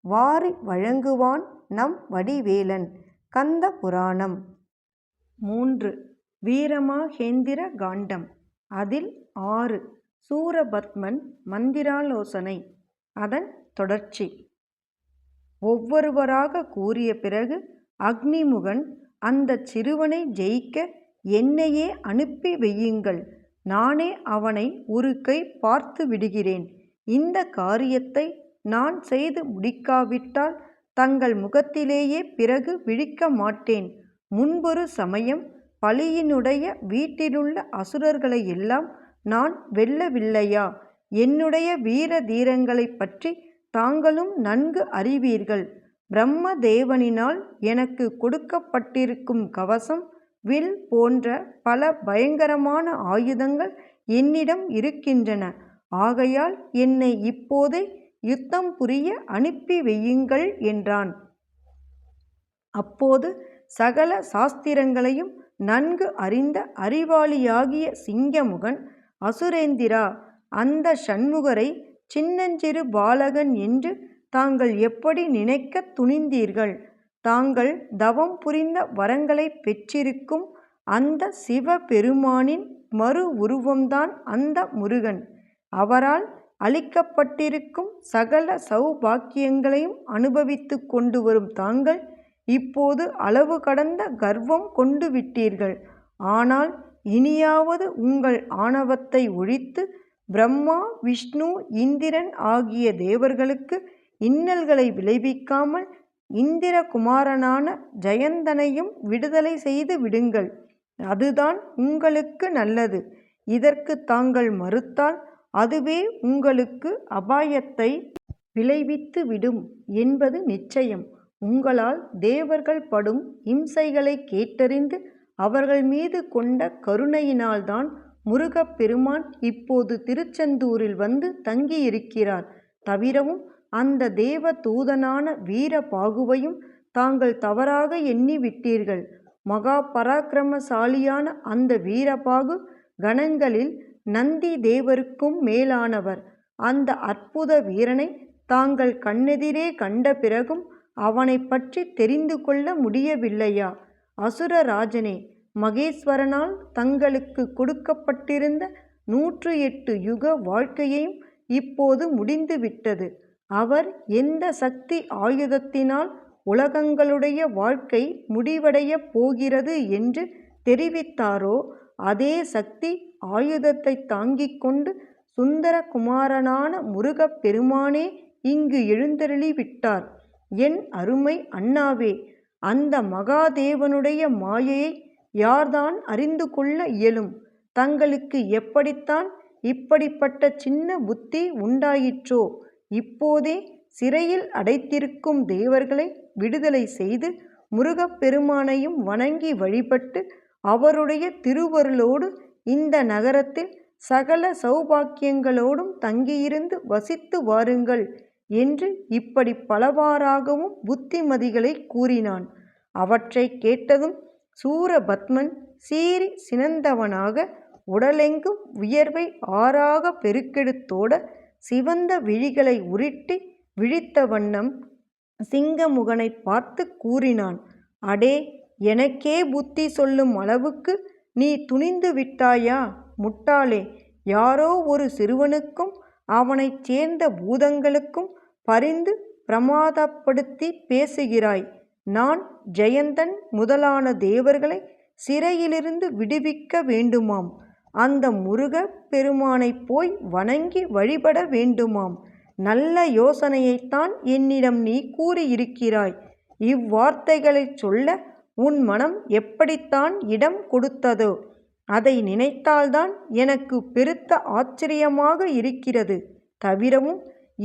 வாரி வழங்குவான் நம் வடிவேலன். கந்த புராணம். மூன்று. வீரமாகேந்திர காண்டம். அதில் ஆறு. சூரபத்மன் மந்திராலோசனை. அதன் தொடர்ச்சி. ஒவ்வொருவராக கூறிய பிறகு அக்னிமுகன் அந்தச் சிறுவனை ஜெயிக்க என்னையே அனுப்பி வையுங்கள். நானே அவனை ஒரு கை பார்த்து விடுகிறேன். இந்த காரியத்தை நான் செய்து முடிக்காவிட்டால் தங்கள் முகத்திலேயே பிறகு விழிக்க மாட்டேன். முன்பொரு சமயம் பலியினுடைய வீட்டிலுள்ள அசுரர்களையெல்லாம் நான் வெல்லவில்லையா? என்னுடைய வீர தீரங்களைப் பற்றி தாங்களும் நன்கு அறிவீர்கள். பிரம்ம தேவனினால் எனக்கு கொடுக்கப்பட்டிருக்கும் கவசம் வில் போன்ற பல பயங்கரமான ஆயுதங்கள் என்னிடம் இருக்கின்றன. ஆகையால் என்னை இப்போதே யுத்தம் புரிய அனுப்பி வையுங்கள் என்றான். அப்போது சகல சாஸ்திரங்களையும் நன்கு அறிந்த அறிவாளியாகிய சிங்கமுகன் அசுரேந்திரா அந்த சண்முகரை சின்னஞ்சிறு பாலகன் என்று தாங்கள் எப்படி நினைக்கத் துணிந்தீர்கள்? தாங்கள் தவம் புரிந்த வரங்களைப் பெற்றிருக்கும் அந்த சிவபெருமானின் மறு உருவம்தான் அந்த முருகன். அவரால் அளிக்கப்பட்டிருக்கும் சகல சௌபாக்கியங்களையும் அனுபவித்து கொண்டு வரும் தாங்கள் இப்போது அளவு கடந்த கர்வம் கொண்டு விட்டீர்கள். ஆனால் இனியாவது உங்கள் ஆணவத்தை ஒழித்து பிரம்மா விஷ்ணு இந்திரன் ஆகிய தேவர்களுக்கு இன்னல்களை விளைவிக்காமல் இந்திரகுமாரனான ஜெயந்தனையும் விடுதலை செய்து விடுங்கள். அதுதான் உங்களுக்கு நல்லது. இதற்கு தாங்கள் மறுத்தால் அதுவே உங்களுக்கு அபாயத்தை விளைவித்து விடும் என்பது நிச்சயம். உங்களால் தேவர்கள் படும் இம்சைகளை கேட்டறிந்து அவர்கள் மீது கொண்ட கருணையினால்தான் முருகப்பெருமான் இப்போது திருச்செந்தூரில் வந்து தங்கியிருக்கிறார். தவிரவும் அந்த தேவ தூதனான வீரபாகுவையும் தாங்கள் தவறாக எண்ணி விட்டீர்கள் மகா பராக்கிரமசாலியான அந்த வீரபாகு கணங்களில் நந்தி தேவருக்கும் மேலானவர். அந்த அற்புத வீரனை தாங்கள் கண்ணெதிரே கண்ட பிறகும் அவனை பற்றி தெரிந்து கொள்ள முடியவில்லையா? அசுரராஜனே மகேஸ்வரனால் தங்களுக்கு கொடுக்கப்பட்டிருந்த நூற்று எட்டு யுக வாழ்க்கையையும் இப்போது முடிந்துவிட்டது. அவர் எந்த சக்தி ஆயுதத்தினால் உலகங்களுடைய வாழ்க்கை முடிவடையப் போகிறது என்று தெரிவித்தாரோ அதே சக்தி ஆயுதத்தை தாங்கிக் கொண்டு சுந்தரகுமாரனான முருகப் பெருமானே இங்கு எழுந்தருளி விட்டார். என் அருமை அண்ணாவே அந்த மகாதேவனுடைய மாயையை யார்தான் அறிந்து கொள்ள இயலும்? தங்களுக்கு எப்படித்தான் இப்படிப்பட்ட சின்ன புத்தி உண்டாயிற்றோ? இப்போதே சிறையில் அடைத்திருக்கும் தேவர்களை விடுதலை செய்து முருகப்பெருமானையும் வணங்கி வழிபட்டு அவருடைய திருவருளோடு இந்த நகரத்தில் சகல சௌபாக்கியங்களோடும் தங்கியிருந்து வசித்து வாருங்கள் என்று இப்படி பலவாறாகவும் புத்திமதிகளை கூறினான். அவற்றை கேட்டதும் சூரபத்மன் சீறி சினந்தவனாக உடலெங்கும் உயர்வை ஆறாக பெருக்கெடுத்தோட சிவந்த விழிகளை உருட்டி விழித்த வண்ணம் சிங்கமுகனை பார்த்து கூறினான். அடே எனக்கே புத்தி சொல்லும் அளவுக்கு நீ துணிந்து விட்டாயா? முட்டாளே யாரோ ஒரு சிறுவனுக்கும் அவனைச் சேர்ந்த பூதங்களுக்கும் பரிந்து பிரமாதப்படுத்தி பேசுகிறாய். நான் ஜெயந்தன் முதலான தேவர்களை சிறையிலிருந்து விடுவிக்க வேண்டுமாம். அந்த முருகப் பெருமானைப் போய் வணங்கி வழிபட வேண்டுமாம். நல்ல யோசனையைத்தான் என்னிடம் நீ கூறியிருக்கிறாய். இவ்வார்த்தைகளைச் சொல்ல உன் மனம் எப்படித்தான் இடம் கொடுத்ததோ அதை நினைத்தால்தான் எனக்கு பெருத்த ஆச்சரியமாக இருக்கிறது. தவிரவும்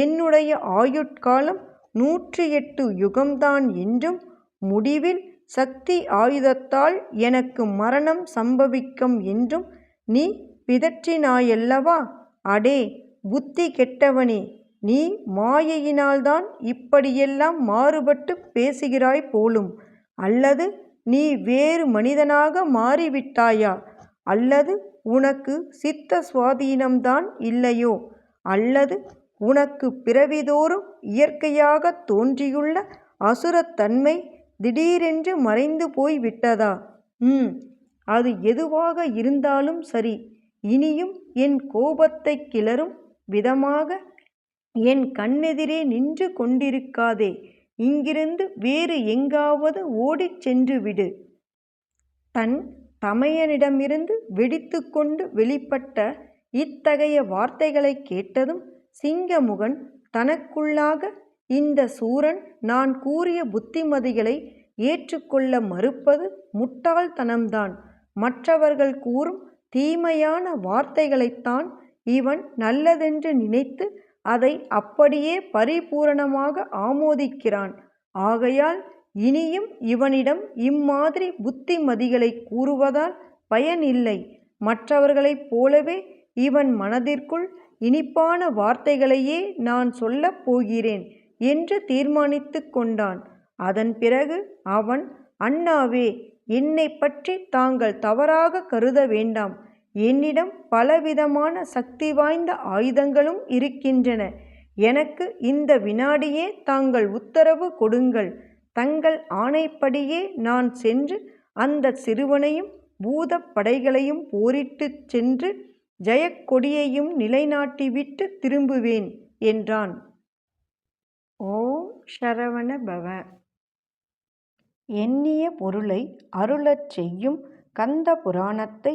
என்னுடைய ஆயுட்காலம் நூற்றி எட்டு யுகம்தான் என்றும் முடிவில் சக்தி ஆயுதத்தால் எனக்கு மரணம் சம்பவிக்கும் என்றும் நீ பிதற்றினாயல்லவா? அடே புத்தி கெட்டவனே நீ மாயையினால்தான் இப்படியெல்லாம் மாறுபட்டுப் பேசுகிறாய் போலும். அல்லது நீ வேறு மனிதனாக மாறிவிட்டாயா? அல்லது உனக்கு சித்த சுவாதீனம்தான் இல்லையோ? அல்லது உனக்கு பிறவிதோறும் இயற்கையாகத் தோன்றியுள்ள அசுரத்தன்மை திடீரென்று மறைந்து போய் விட்டதா? ம் அது எதுவாக இருந்தாலும் சரி. இனியும் என் கோபத்தைக் கிளறும் விதமாக என் கண்ணெதிரே நின்று கொண்டிருக்காதே. இங்கிருந்து வேறு எங்காவது ஓடிச் சென்றுவிடு. தன் தமையனிடமிருந்து வெடித்துக்கொண்டு வெளிப்பட்ட இத்தகைய வார்த்தைகளைக் கேட்டதும் சிங்கமுகன் தனக்குள்ளாக இந்த சூரன் நான் கூறிய புத்திமதிகளை ஏற்றுக்கொள்ள மறுப்பது முட்டாள்தனம்தான். மற்றவர்கள் கூறும் தீமையான வார்த்தைகளைத்தான் இவன் நல்லதென்று நினைத்து அதை அப்படியே பரிபூரணமாக ஆமோதிக்கிறான். ஆகையால் இனியும் இவனிடம் இம்மாதிரி புத்திமதிகளைக் கூறுவதால் பயனில்லை மற்றவர்களைப் போலவே இவன் மனதிற்குள் இனிப்பான வார்த்தைகளையே நான் சொல்லப் போகிறேன் என்று தீர்மானித்து கொண்டான். அதன் பிறகு அவன் அண்ணாவே என்னை பற்றி தாங்கள் தவறாக கருத வேண்டாம். என்னிடம் பலவிதமான சக்தி வாய்ந்த ஆயுதங்களும் இருக்கின்றன. எனக்கு இந்த வினாடியே தாங்கள் உத்தரவு கொடுங்கள். தங்கள் ஆணைப்படியே நான் சென்று அந்த சிறுவனையும் பூத படைகளையும் போரிட்டுச் சென்று ஜெயக்கொடியையும் நிலைநாட்டிவிட்டு திரும்புவேன் என்றான். ஓம் சரவண பவ. எண்ணிய பொருளை அருளச் செய்யும் கந்த புராணத்தை